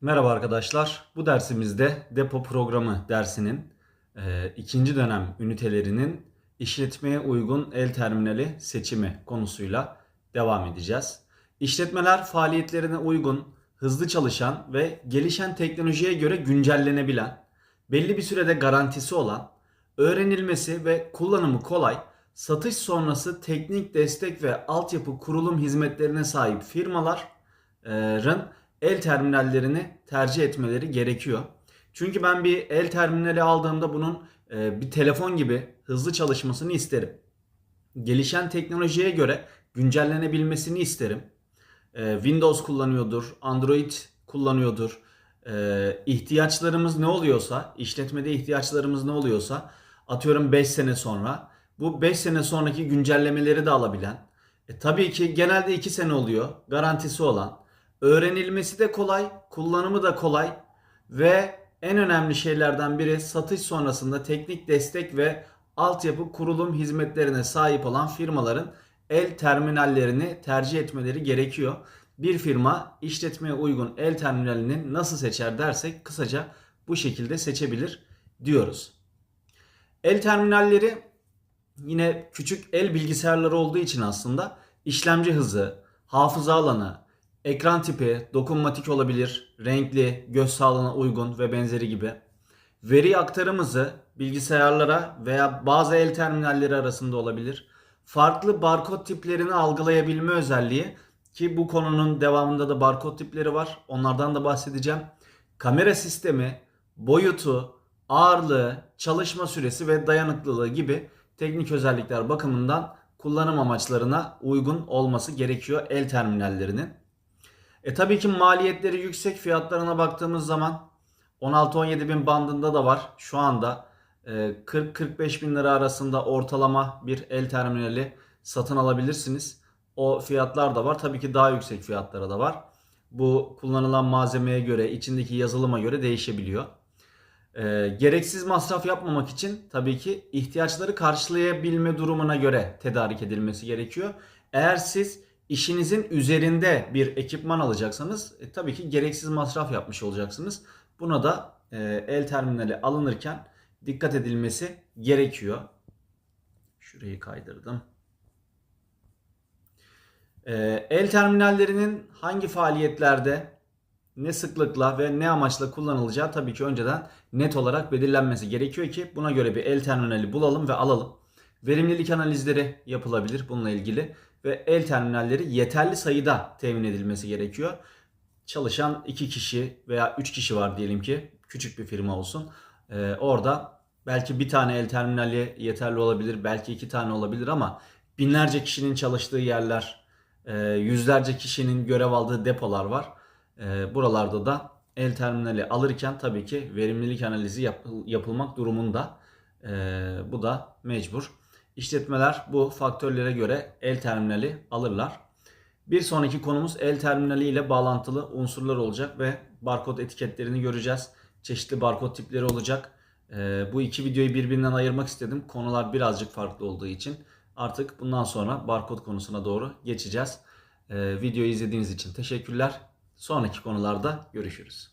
Merhaba arkadaşlar. Bu dersimizde depo programı dersinin e, ikinci dönem ünitelerinin işletmeye uygun el terminali seçimi konusuyla devam edeceğiz. İşletmeler faaliyetlerine uygun, hızlı çalışan ve gelişen teknolojiye göre güncellenebilen, belli bir sürede garantisi olan, öğrenilmesi ve kullanımı kolay, satış sonrası teknik destek ve altyapı kurulum hizmetlerine sahip firmaların el terminallerini tercih etmeleri gerekiyor. Çünkü ben bir el terminali aldığımda bunun e, bir telefon gibi hızlı çalışmasını isterim. Gelişen teknolojiye göre güncellenebilmesini isterim. E, Windows kullanıyordur, Android kullanıyordur. E, ihtiyaçlarımız ne oluyorsa, işletmede ihtiyaçlarımız ne oluyorsa atıyorum 5 sene sonra bu 5 sene sonraki güncellemeleri de alabilen. E, tabii ki genelde 2 sene oluyor garantisi olan. Öğrenilmesi de kolay, kullanımı da kolay ve en önemli şeylerden biri satış sonrasında teknik destek ve altyapı kurulum hizmetlerine sahip olan firmaların el terminallerini tercih etmeleri gerekiyor. Bir firma işletmeye uygun el terminalini nasıl seçer dersek kısaca bu şekilde seçebilir diyoruz. El terminalleri yine küçük el bilgisayarları olduğu için aslında işlemci hızı, hafıza alanı, ekran tipi, dokunmatik olabilir, renkli, göz sağlığına uygun ve benzeri gibi. Veri aktarımızı bilgisayarlara veya bazı el terminalleri arasında olabilir. Farklı barkod tiplerini algılayabilme özelliği ki bu konunun devamında da barkod tipleri var. Onlardan da bahsedeceğim. Kamera sistemi, boyutu, ağırlığı, çalışma süresi ve dayanıklılığı gibi teknik özellikler bakımından kullanım amaçlarına uygun olması gerekiyor el terminallerinin. E tabii ki maliyetleri yüksek fiyatlarına baktığımız zaman 16-17 bin bandında da var. Şu anda e, 40-45 bin lira arasında ortalama bir el terminali satın alabilirsiniz. O fiyatlar da var. Tabii ki daha yüksek fiyatlara da var. Bu kullanılan malzemeye göre, içindeki yazılıma göre değişebiliyor. E, gereksiz masraf yapmamak için tabii ki ihtiyaçları karşılayabilme durumuna göre tedarik edilmesi gerekiyor. Eğer siz işinizin üzerinde bir ekipman alacaksanız e, tabii ki gereksiz masraf yapmış olacaksınız. Buna da e, el terminali alınırken dikkat edilmesi gerekiyor. Şurayı kaydırdım. E, el terminallerinin hangi faaliyetlerde ne sıklıkla ve ne amaçla kullanılacağı tabii ki önceden net olarak belirlenmesi gerekiyor ki buna göre bir el terminali bulalım ve alalım. Verimlilik analizleri yapılabilir bununla ilgili ve el terminalleri yeterli sayıda temin edilmesi gerekiyor. Çalışan 2 kişi veya 3 kişi var diyelim ki küçük bir firma olsun. Ee, orada belki bir tane el terminali yeterli olabilir, belki iki tane olabilir ama binlerce kişinin çalıştığı yerler, e, yüzlerce kişinin görev aldığı depolar var. E, buralarda da el terminali alırken tabii ki verimlilik analizi yap, yapılmak durumunda. E, bu da mecbur. İşletmeler bu faktörlere göre el terminali alırlar. Bir sonraki konumuz el terminali ile bağlantılı unsurlar olacak ve barkod etiketlerini göreceğiz. Çeşitli barkod tipleri olacak. Ee, bu iki videoyu birbirinden ayırmak istedim. Konular birazcık farklı olduğu için. Artık bundan sonra barkod konusuna doğru geçeceğiz. Ee, videoyu izlediğiniz için teşekkürler. Sonraki konularda görüşürüz.